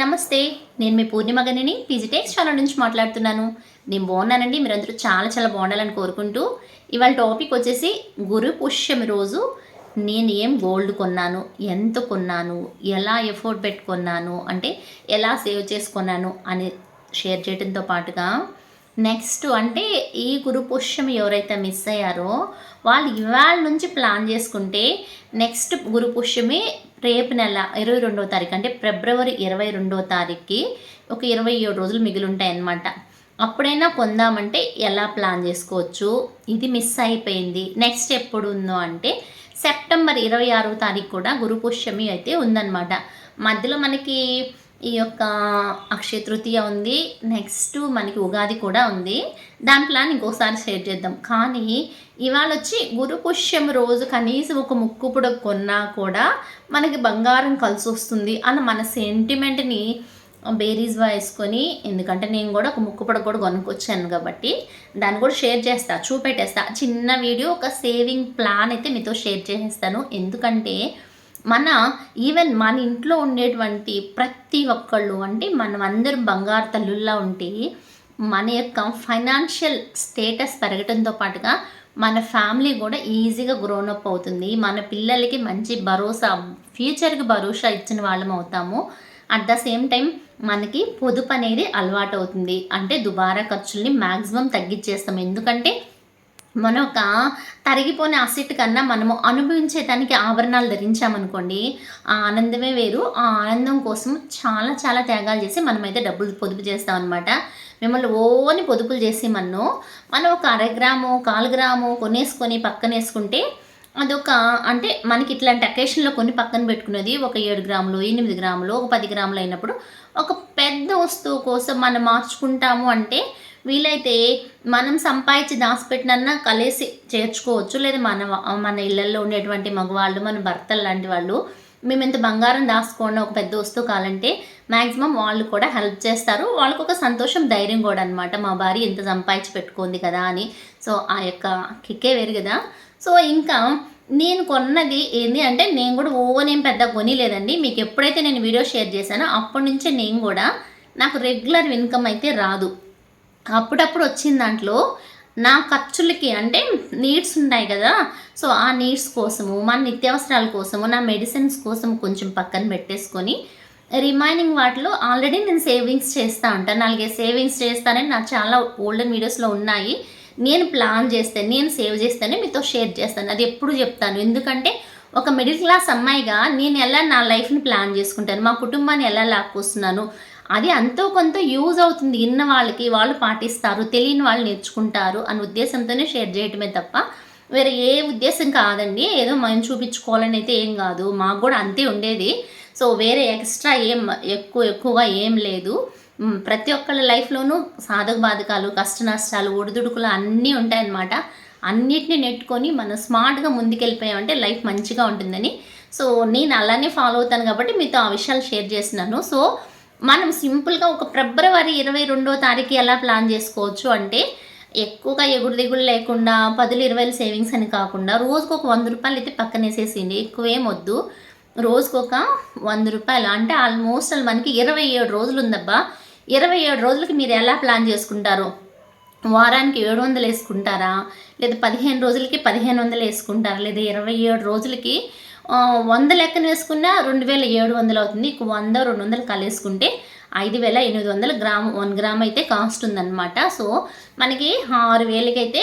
నమస్తే. నేను మీ పూర్ణిమగనిని పీజీటెక్స్ ఛానల్ నుంచి మాట్లాడుతున్నాను. నేను బాగున్నానండి. మీరందరూ చాలా చాలా బాగుండాలని కోరుకుంటూ ఇవాళ టాపిక్ వచ్చేసి గురు పుష్యం రోజు నేను ఏం గోల్డ్ కొన్నాను ఎంత కొన్నాను ఎలా ఎఫోర్ట్ పెట్టుకున్నాను అంటే ఎలా సేవ్ చేసుకున్నాను అని షేర్ చేయడంతో పాటుగా నెక్స్ట్ అంటే ఈ గురు పుష్యం ఎవరైతే మిస్ అయ్యారో వాళ్ళు ఇవాళ నుంచి ప్లాన్ చేసుకుంటే నెక్స్ట్ గురు పుష్యమే రేపు నెల ఇరవై రెండవ తారీఖు అంటే ఫిబ్రవరి ఇరవై రెండవ తారీఖుకి ఒక ఇరవై ఏడు రోజులు మిగిలి ఉంటాయి అన్నమాట. అప్పుడైనా పొందామంటే ఎలా ప్లాన్ చేసుకోవచ్చు? ఇది మిస్ అయిపోయింది. నెక్స్ట్ ఎప్పుడు ఉందో అంటే సెప్టెంబర్ ఇరవై ఆరో తారీఖు కూడా గురు పుష్యమి అయితే ఉందన్నమాట. మధ్యలో మనకి ఈ యొక్క అక్షయ తృతీయ ఉంది. నెక్స్ట్ మనకి ఉగాది కూడా ఉంది. దాని ప్లాన్ ఇంకోసారి షేర్ చేద్దాం. కానీ ఇవాళ వచ్చి గురు పుష్యం రోజు కనీసం ఒక ముక్కు పుడ కొన్నా కూడా మనకి బంగారం కలిసి వస్తుంది అన్న మన సెంటిమెంట్ని బేరీస్ వేసుకొని ఎందుకంటే నేను కూడా ఒక ముక్కుపొడ కూడా కొనుక్కొచ్చాను కాబట్టి దాన్ని కూడా షేర్ చేస్తా చూపెట్టేస్తా. చిన్న వీడియో ఒక సేవింగ్ ప్లాన్ అయితే మీతో షేర్ చేసేస్తాను. ఎందుకంటే మన ఈవెన్ మన ఇంట్లో ఉండేటువంటి ప్రతి ఒక్కళ్ళు అంటే మనం అందరం బంగారు తల్లుల్లా ఉంటే మన యొక్క ఫైనాన్షియల్ స్టేటస్ పెరగడంతో పాటుగా మన ఫ్యామిలీ కూడా ఈజీగా గ్రోన్ అప్ అవుతుంది. మన పిల్లలకి మంచి భరోసా ఫ్యూచర్కి భరోసా ఇచ్చిన వాళ్ళం అవుతాము. అట్ ద సేమ్ టైం మనకి పొదుపు అనేది అలవాటు అవుతుంది. అంటే దుబారా ఖర్చుల్ని మ్యాక్సిమం తగ్గించేస్తాం ఎందుకంటే మన ఒక తరిగిపోయిన అసెట్ కన్నా మనము అనుభవించేదానికి ఆభరణాలు ధరించామనుకోండి ఆ ఆనందమే వేరు. ఆ ఆనందం కోసం చాలా చాలా త్యాగాలు చేసి మనమైతే డబ్బులు పొదుపు చేస్తాం అనమాట మిమ్మల్ని ఓని పొదుపులు చేసి మనం మనం ఒక అర గ్రాము కాలు గ్రాము కొనేసుకొని పక్కన వేసుకుంటే అదొక అంటే మనకి ఇట్లాంటి అకేషన్లో కొన్ని పక్కన పెట్టుకున్నది ఒక ఏడు గ్రాములు ఎనిమిది గ్రాములు ఒక పది గ్రాములు అయినప్పుడు ఒక పెద్ద వస్తువు కోసం మనం మార్చుకుంటాము అంటే వీలైతే మనం సంపాదించి దాచిపెట్టినన్నా కలిసి చేర్చుకోవచ్చు. లేదా మన మన ఇళ్ళల్లో ఉండేటువంటి మగవాళ్ళు మన భర్తలు లాంటి వాళ్ళు మేము ఇంత బంగారం దాచుకోండి ఒక పెద్ద వస్తువు కావాలంటే మ్యాక్సిమం వాళ్ళు కూడా హెల్ప్ చేస్తారు. వాళ్ళకు ఒక సంతోషం ధైర్యం కూడా అనమాట మా భార్య ఇంత సంపాదించి పెట్టుకుంది కదా అని. సో ఆ యొక్క కిక్కే వేరు కదా. సో ఇంకా నేను కొన్నది ఏంది అంటే నేను కూడా ఓనేం పెద్ద కొనిలేదండి. మీకు ఎప్పుడైతే నేను వీడియో షేర్ చేశానో అప్పటి నుంచే నేను కూడా నాకు రెగ్యులర్ ఇన్కమ్ అయితే రాదు. అప్పుడప్పుడు వచ్చిన దాంట్లో నా ఖర్చులకి అంటే నీడ్స్ ఉంటాయి కదా. సో ఆ నీడ్స్ కోసము మన నిత్యావసరాల కోసము నా మెడిసిన్స్ కోసం కొంచెం పక్కన పెట్టేసుకొని రిమైనింగ్ వాటిలో ఆల్రెడీ నేను సేవింగ్స్ చేస్తూ ఉంటాను నాలుగే సేవింగ్స్ చేస్తానని నాకు చాలా ఓల్డెన్ వీడియోస్లో ఉన్నాయి. నేను ప్లాన్ చేస్తే నేను సేవ్ చేస్తేనే మీతో షేర్ చేస్తాను. అది ఎప్పుడు చెప్తాను. ఎందుకంటే ఒక మిడిల్ క్లాస్ అమ్మాయిగా నేను ఎలా నా లైఫ్ని ప్లాన్ చేసుకుంటాను? మా కుటుంబాన్ని ఎలా లాక్కొస్తున్నాను? అది అంతో కొంత యూజ్ అవుతుంది. ఇన్న వాళ్ళకి వాళ్ళు పాటిస్తారు. తెలియని వాళ్ళు నేర్చుకుంటారు అనే ఉద్దేశంతోనే షేర్ చేయటమే తప్ప వేరే ఏ ఉద్దేశం కాదండి. ఏదో మనం చూపించుకోవాలని అయితే ఏం కాదు. మాకు కూడా అంతే ఉండేది. సో వేరే ఎక్స్ట్రా ఏం ఎక్కువ ఎక్కువగా ఏం లేదు. ప్రతి ఒక్కళ్ళ లైఫ్లోనూ సాధక బాధకాలు కష్ట నష్టాలు ఒడిదుడుకులు అన్నీ ఉంటాయన్నమాట. అన్నిటిని నెట్టుకొని మనం స్మార్ట్గా ముందుకెళ్ళిపోయామంటే లైఫ్ మంచిగా ఉంటుందని. సో నేను అలానే ఫాలో అవుతాను కాబట్టి మీతో ఆ విషయాలు షేర్ చేస్తున్నాను. సో మనం సింపుల్గా ఒక ఫిబ్రవరి ఇరవై రెండో తారీఖు ఎలా ప్లాన్ చేసుకోవచ్చు అంటే ఎక్కువగా ఎగుడు దిగుడు లేకుండా పదులు ఇరవైలు సేవింగ్స్ అని కాకుండా రోజుకు ఒక వంద రూపాయలు అయితే పక్కన వేసేసింది ఎక్కువేం వద్దు. రోజుకొక వంద రూపాయలు అంటే ఆల్మోస్ట్ మనకి ఇరవై ఏడు రోజులు ఉందబ్బా. ఇరవై ఏడు రోజులకి మీరు ఎలా ప్లాన్ చేసుకుంటారు? వారానికి ఏడు వందలు వేసుకుంటారా? లేదా పదిహేను రోజులకి పదిహేను వందలు వేసుకుంటారా? లేదా ఇరవై ఏడు రోజులకి వంద లెక్కన వేసుకున్నా రెండు వేల ఏడు వందలు అవుతుంది. ఇక వంద రెండు వందలు కలిసుకుంటే ఐదు వేల ఎనిమిది వందల గ్రామ్ వన్ గ్రామ్ అయితే కాస్ట్ ఉందన్నమాట. సో మనకి ఆరు వేలకి అయితే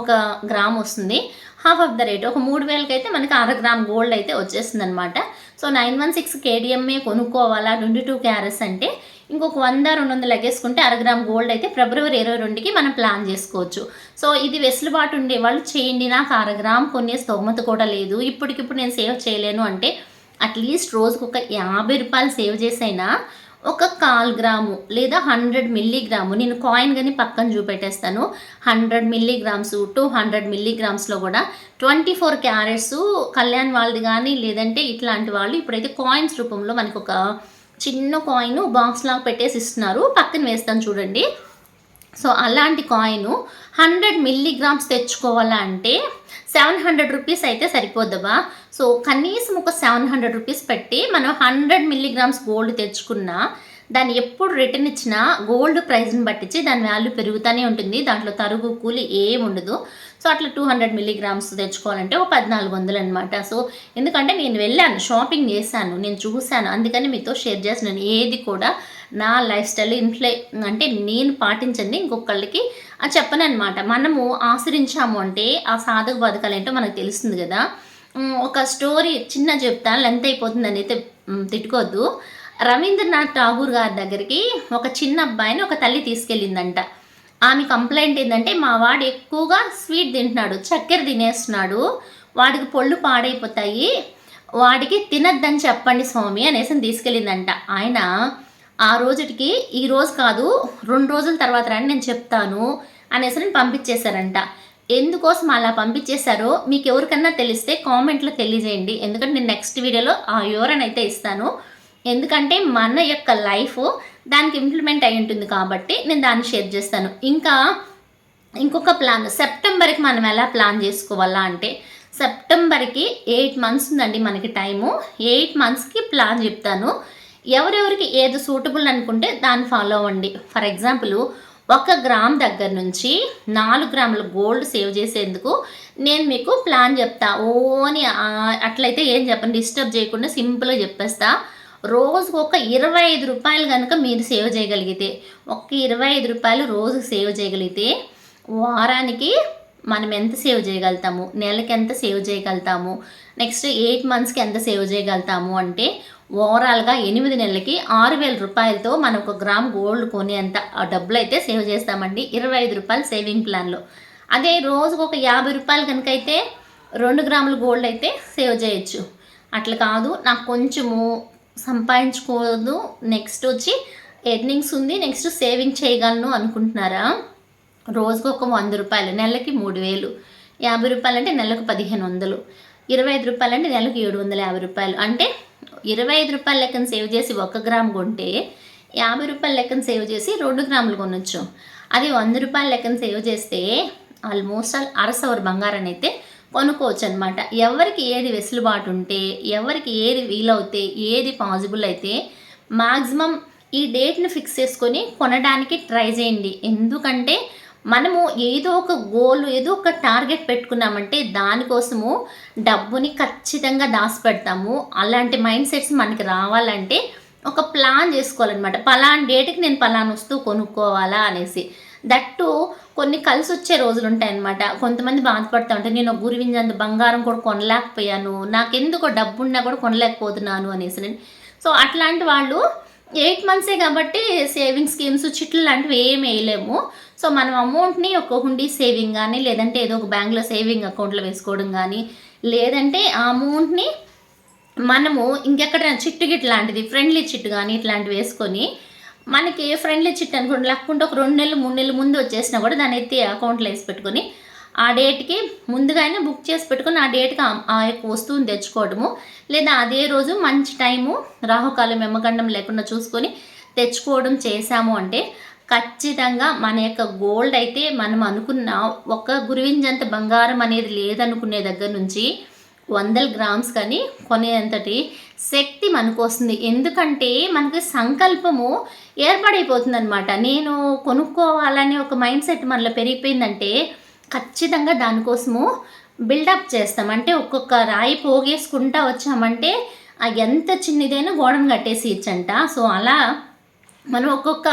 ఒక గ్రామ్ వస్తుంది. హాఫ్ ఆఫ్ ద రేట్ ఒక మూడు వేలకి అయితే మనకి అర గ్రామ్ గోల్డ్ అయితే వచ్చేస్తుంది అనమాట so nine one six KDMA కొనుక్కోవాలా? Twenty two carats అంటే ఇంకొక వంద రెండు వందలు అర అరగ్రామ్ గోల్డ్ అయితే ఫిబ్రవరి ఇరవై రెండుకి మనం ప్లాన్ చేసుకోవచ్చు. సో ఇది వెసులుబాటు ఉండే వాళ్ళు చేయండి. నాకు అరగ్రామ్ కొనే స్తోమత కూడా లేదు. ఇప్పటికిప్పుడు నేను సేవ్ చేయలేను అంటే అట్లీస్ట్ రోజుకు ఒక యాభై రూపాయలు సేవ్ చేసైనా ఒక కాల్ గ్రాము లేదా హండ్రెడ్ మిల్లీగ్రాము. నేను కాయిన్ కానీ పక్కన చూపెట్టేస్తాను. హండ్రెడ్ మిల్లీగ్రామ్స్ టూ హండ్రెడ్ మిల్లీగ్రామ్స్లో కూడా ట్వంటీ ఫోర్ క్యారెట్స్ కళ్యాణ్ వాళ్ళది కానీ లేదంటే ఇట్లాంటి వాళ్ళు ఇప్పుడైతే కాయిన్స్ రూపంలో మనకు ఒక చిన్న కాయిన్ బాక్స్ లాగా పెట్టేసి ఇస్తున్నారు. పక్కన వేస్తాను చూడండి. సో అలాంటి కాయిన్ హండ్రెడ్ మిల్లీగ్రామ్స్ తెచ్చుకోవాలంటే సెవెన్ హండ్రెడ్ రూపీస్ అయితే సరిపోద్దబా సో కనీసం ఒక సెవెన్ హండ్రెడ్ రూపీస్ పెట్టి మనం హండ్రెడ్ మిల్లీగ్రామ్స్ గోల్డ్ తెచ్చుకున్న దాన్ని ఎప్పుడు రిటర్న్ ఇచ్చినా గోల్డ్ ప్రైస్ని బట్టించి దాని వాల్యూ పెరుగుతూనే ఉంటుంది. దాంట్లో తరుగు కూలి ఏం ఉండదు సో అట్లా టూ హండ్రెడ్ మిల్లీగ్రామ్స్ తెచ్చుకోవాలంటే ఒక పద్నాలుగు వందలు అనమాట సో ఎందుకంటే నేను వెళ్ళాను షాపింగ్ చేశాను నేను చూశాను. అందుకని మీతో షేర్ చేస్తున్నాను. ఏది కూడా నా లైఫ్ స్టైల్ ఇంట్లో అంటే నేను పాటించండి ఇంకొకళ్ళకి అది చెప్పను అనమాట మనము ఆశ్రయించాము అంటే ఆ సాధక బతకాలు ఏంటో మనకు తెలుస్తుంది కదా. ఒక స్టోరీ చిన్న చెప్తాను లెంత్ అయిపోతుందని అయితే తిట్టుకోవద్దు. రవీంద్రనాథ్ ఠాగూర్ గారి దగ్గరికి ఒక చిన్న అబ్బాయిని ఒక తల్లి తీసుకెళ్ళిందంట. ఆమె కంప్లైంట్ ఏంటంటే మా వాడు ఎక్కువగా స్వీట్ తింటున్నాడు చక్కెర తినేస్తున్నాడు వాడికి పళ్ళు పాడైపోతాయి వాడికి తినద్దని చెప్పండి స్వామి అనేసి తీసుకెళ్ళిందంట. ఆయన ఆ రోజుకి ఈ రోజు కాదు రెండు రోజుల తర్వాత రండి నేను చెప్తాను అనేసి నేను పంపించేశారంట. ఎందుకోసం అలా పంపించేశారో మీకు ఎవరికన్నా తెలిస్తే కామెంట్లో తెలియజేయండి. ఎందుకంటే నేను నెక్స్ట్ వీడియోలో ఆ వివరణ అయితే ఇస్తాను. ఎందుకంటే మన యొక్క లైఫ్ దానికి ఇంప్లిమెంట్ అయి ఉంటుంది కాబట్టి నేను దాన్ని షేర్ చేస్తాను. ఇంకా ఇంకొక ప్లాన్ సెప్టెంబర్కి మనం ఎలా ప్లాన్ చేసుకోవాలా అంటే సెప్టెంబర్కి ఎయిట్ మంత్స్ ఉందండి మనకి టైము ఎయిట్ మంత్స్కి ప్లాన్ చెప్తాను. ఎవరెవరికి ఏది సూటబుల్ అనుకుంటే దాన్ని ఫాలో అవ్వండి. ఫర్ ఎగ్జాంపుల్ ఒక గ్రామ్ దగ్గర నుంచి నాలుగు గ్రాముల గోల్డ్ సేవ్ చేసేందుకు నేను మీకు ప్లాన్ చెప్తా. ఓని అట్లయితే ఏం చెప్పండి డిస్టర్బ్ చేయకుండా సింపుల్గా చెప్పేస్తా. రోజుకు ఒక ఇరవై ఐదు రూపాయలు కనుక మీరు సేవ్ చేయగలిగితే ఒక ఇరవై ఐదు రూపాయలు రోజు సేవ్ చేయగలిగితే వారానికి మనం ఎంత సేవ్ చేయగలుగుతాము? నెలకి ఎంత సేవ్ చేయగలుగుతాము? నెక్స్ట్ ఎయిట్ మంత్స్కి ఎంత సేవ్ చేయగలుగుతాము అంటే ఓవరాల్గా ఎనిమిది నెలలకి ఆరు వేల రూపాయలతో మనం ఒక గ్రామ్ గోల్డ్ కొనేంత ఆ డబ్బులు అయితే సేవ్ చేస్తామండి. ఇరవై ఐదు రూపాయలు సేవింగ్ ప్లాన్లో. అదే రోజుకు ఒక యాభై రూపాయలు కనుక అయితే రెండు గ్రాముల గోల్డ్ అయితే సేవ్ చేయొచ్చు. అట్లా కాదు నాకు కొంచెము సంపాదించుకోదు. నెక్స్ట్ వచ్చి ఎర్నింగ్స్ ఉంది. నెక్స్ట్ సేవింగ్ చేయగలను అనుకుంటున్నారా? రోజుకు ఒక వంద రూపాయలు నెలకి మూడు వేలు. యాభై రూపాయలు అంటే నెలకు పదిహేను వందలు. ఇరవై ఐదు రూపాయలు అంటే నెలకు ఏడు వందల యాభై రూపాయలు. అంటే ఇరవై ఐదు రూపాయల లెక్కన సేవ్ చేసి ఒక గ్రామ్ కొంటే యాభై రూపాయల లెక్కన సేవ్ చేసి రెండు గ్రాములు కొనొచ్చు. అది వంద రూపాయల లెక్కన సేవ్ చేస్తే ఆల్మోస్ట్ ఆల్ అరసవర్ బంగారాన్ని అయితే కొనుక్కోవచ్చు అనమాట ఎవరికి ఏది వెసులుబాటు ఉంటే ఎవరికి ఏది వీలవుతే ఏది పాసిబుల్ అయితే మ్యాక్సిమం ఈ డేట్ని ఫిక్స్ చేసుకొని కొనడానికి ట్రై చేయండి. ఎందుకంటే మనము ఏదో ఒక గోల్ ఏదో ఒక టార్గెట్ పెట్టుకున్నామంటే దానికోసము డబ్బుని ఖచ్చితంగా దాచిపెడతాము. అలాంటి మైండ్ సెట్స్ మనకి రావాలంటే ఒక ప్లాన్ చేసుకోవాలన్నమాట. పలానా డేట్కి నేను పలానా వస్తువు కొనుక్కోవాలా అనేసి. దట్టు కొన్ని కలిసి వచ్చే రోజులు ఉంటాయన్నమాట. కొంతమంది బాధపడుతూ ఉంటారు నేను ఒక బంగారం కూడా కొనలేకపోయాను నాకెందుకో డబ్బు ఉన్నా కూడా కొనలేకపోతున్నాను అనేసి నేను సో అట్లాంటి వాళ్ళు ఎయిట్ మంత్సే కాబట్టి సేవింగ్ స్కీమ్స్ చిట్లు లాంటివి ఏం వేయలేము. సో మనం అమౌంట్ని ఒక హుండీ సేవింగ్ కానీ లేదంటే ఏదో ఒక బ్యాంక్లో సేవింగ్ అకౌంట్లో వేసుకోవడం కానీ లేదంటే ఆ అమౌంట్ని మనము ఇంకెక్కడైనా చిట్టు గిట్ లాంటిది ఫ్రెండ్లీ చిట్టు కానీ ఇట్లాంటివి వేసుకొని మనకి ఫ్రెండ్లీ చిట్ అనుకోండి లేకుంటే ఒక రెండు నెలలు మూడు నెలలు ముందు వచ్చేసినా కూడా దాన్ని ఎత్తి అకౌంట్లో వేసి పెట్టుకొని ఆ డేట్కి ముందుగానే బుక్ చేసి పెట్టుకొని ఆ డేట్కి ఆ- ఆ యొక్క వస్తువుని తెచ్చుకోవడము లేదా అదే రోజు మంచి టైము రాహుకాలం ఎమ్మగండం లేకుండా చూసుకొని తెచ్చుకోవడం చేశాము అంటే ఖచ్చితంగా మన యొక్క గోల్డ్ అయితే మనం అనుకున్న ఒక గురువింజంత బంగారం అనేది లేదనుకునే దగ్గర నుంచి వందల గ్రామ్స్ కానీ కొనేంతటి శక్తి మనకు వస్తుంది. ఎందుకంటే మనకి సంకల్పము ఏర్పడైపోతుంది అనమాట నేను కొనుక్కోవాలనే ఒక మైండ్ సెట్ మనలో పెరిగిపోయిందంటే ఖచ్చితంగా దానికోసము బిల్డప్ చేస్తాం. అంటే ఒక్కొక్క రాయి పోగేసుకుంటా వచ్చామంటే ఎంత చిన్నదైనా గోడను కట్టేసి ఇచ్చంట. సో అలా మనం ఒక్కొక్క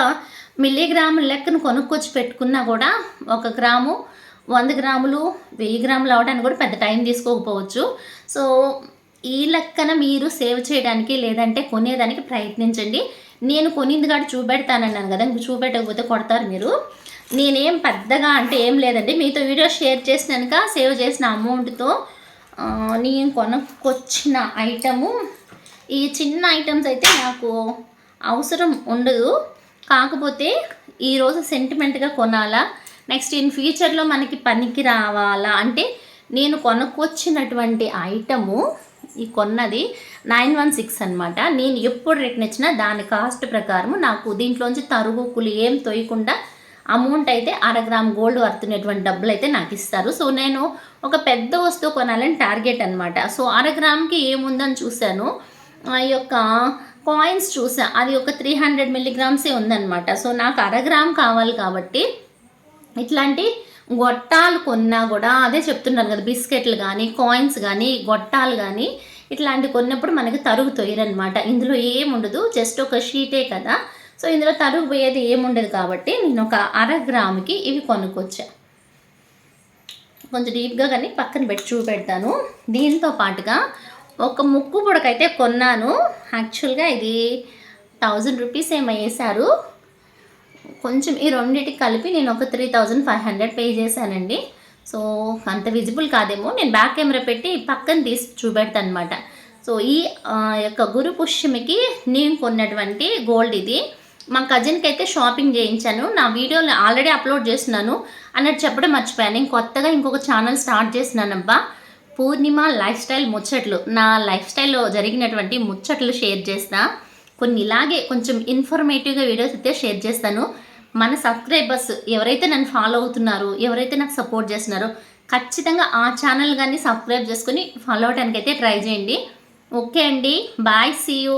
మిల్లీగ్రాముల లెక్కను కొనుక్కొచ్చి పెట్టుకున్నా కూడా ఒక గ్రాము వంద గ్రాములు వెయ్యి గ్రాములు అవడానికి కూడా పెద్ద టైం తీసుకోకపోవచ్చు. సో ఈ లెక్కన మీరు సేవ్ చేయడానికి లేదంటే కొనేదానికి ప్రయత్నించండి. నేను కొనింది కాదు చూపెడతానన్నాను కదా ఇంక చూపెట్టకపోతే కొడతారు మీరు. నేనేం పెద్దగా అంటే ఏం లేదండి. మీతో వీడియో షేర్ చేసినాక సేవ్ చేసిన అమౌంట్తో నేను కొనుక్కొచ్చిన ఐటము ఈ చిన్న ఐటమ్స్ అయితే నాకు అవసరం ఉండదు. కాకపోతే ఈరోజు సెంటిమెంట్గా కొనాలా? నెక్స్ట్ ఇన్ ఫ్యూచర్లో మనకి పనికి రావాలా? అంటే నేను కొనుక్కొచ్చినటువంటి ఐటము ఈ కొన్నది నైన్ వన్ సిక్స్ అనమాట నేను ఎప్పుడు రిటర్న్ ఇచ్చినా దాని కాస్ట్ ప్రకారం నాకు దీంట్లోంచి తరుగుకులు ఏం తోయకుండా అమౌంట్ అయితే అర గ్రామ్ గోల్డ్ వర్తున్నటువంటి డబ్బులు అయితే నాకు ఇస్తారు. సో నేను ఒక పెద్ద వస్తువు కొనాలని టార్గెట్ అనమాట సో అర గ్రామ్కి ఏముందని చూశాను. ఆ యొక్క కాయిన్స్ చూసా అది ఒక త్రీ హండ్రెడ్ మిల్లీగ్రామ్సే ఉందన్నమాట. సో నాకు అరగ్రామ్ కావాలి కాబట్టి ఇట్లాంటి గొట్టాలు కొన్నా కూడా అదే చెప్తున్నాను కదా బిస్కెట్లు కానీ కాయిన్స్ కానీ గొట్టాలు కానీ ఇట్లాంటి కొన్నప్పుడు మనకి తరుగు తొయ్యరనమాట ఇందులో ఏముండదు జస్ట్ ఒక షీటే కదా. సో ఇందులో తరుగు పోయేది ఏముండదు కాబట్టి నేను ఒక అర గ్రాముకి ఇవి కొనుక్కొచ్చా. కొంచెం డీప్గా కానీ పక్కన పెట్టి చూపెడతాను. దీంతో పాటుగా ఒక ముక్కు పొడకైతే కొన్నాను. యాక్చువల్గా ఇది థౌజండ్ రూపీస్ ఏమో వేశారు. కొంచెం ఈ రెండింటికి కలిపి నేను ఒక three thousand five hundred pay చేశానండి. సో అంత విజిబుల్ కాదేమో. నేను బ్యాక్ కెమెరా పెట్టి పక్కన తీసి చూపెడతాను అనమాట సో ఈ యొక్క గురు పుష్యమికి నేను కొన్నటువంటి గోల్డ్ ఇది. మా కజిన్కి అయితే షాపింగ్ చేయించాను. నా వీడియోని ఆల్రెడీ అప్లోడ్ చేస్తున్నాను. అన్నట్టు చెప్పడం మర్చిపోయాను. నేను కొత్తగా ఇంకొక ఛానల్ స్టార్ట్ చేస్తున్నానబ్బా. పూర్ణిమ లైఫ్ స్టైల్ ముచ్చట్లు. నా లైఫ్ స్టైల్లో జరిగినటువంటి ముచ్చట్లు షేర్ చేస్తాను కొన్ని ఇలాగే కొంచెం ఇన్ఫర్మేటివ్గా వీడియోస్ అయితే షేర్ చేస్తాను. మన సబ్స్క్రైబర్స్ ఎవరైతే నన్ను ఫాలో అవుతున్నారో ఎవరైతే నాకు సపోర్ట్ చేస్తున్నారో ఖచ్చితంగా ఆ ఛానల్ కానీ సబ్స్క్రైబ్ చేసుకొని ఫాలో అవడానికి అయితే ట్రై చేయండి. ఓకే అండి. Bye see you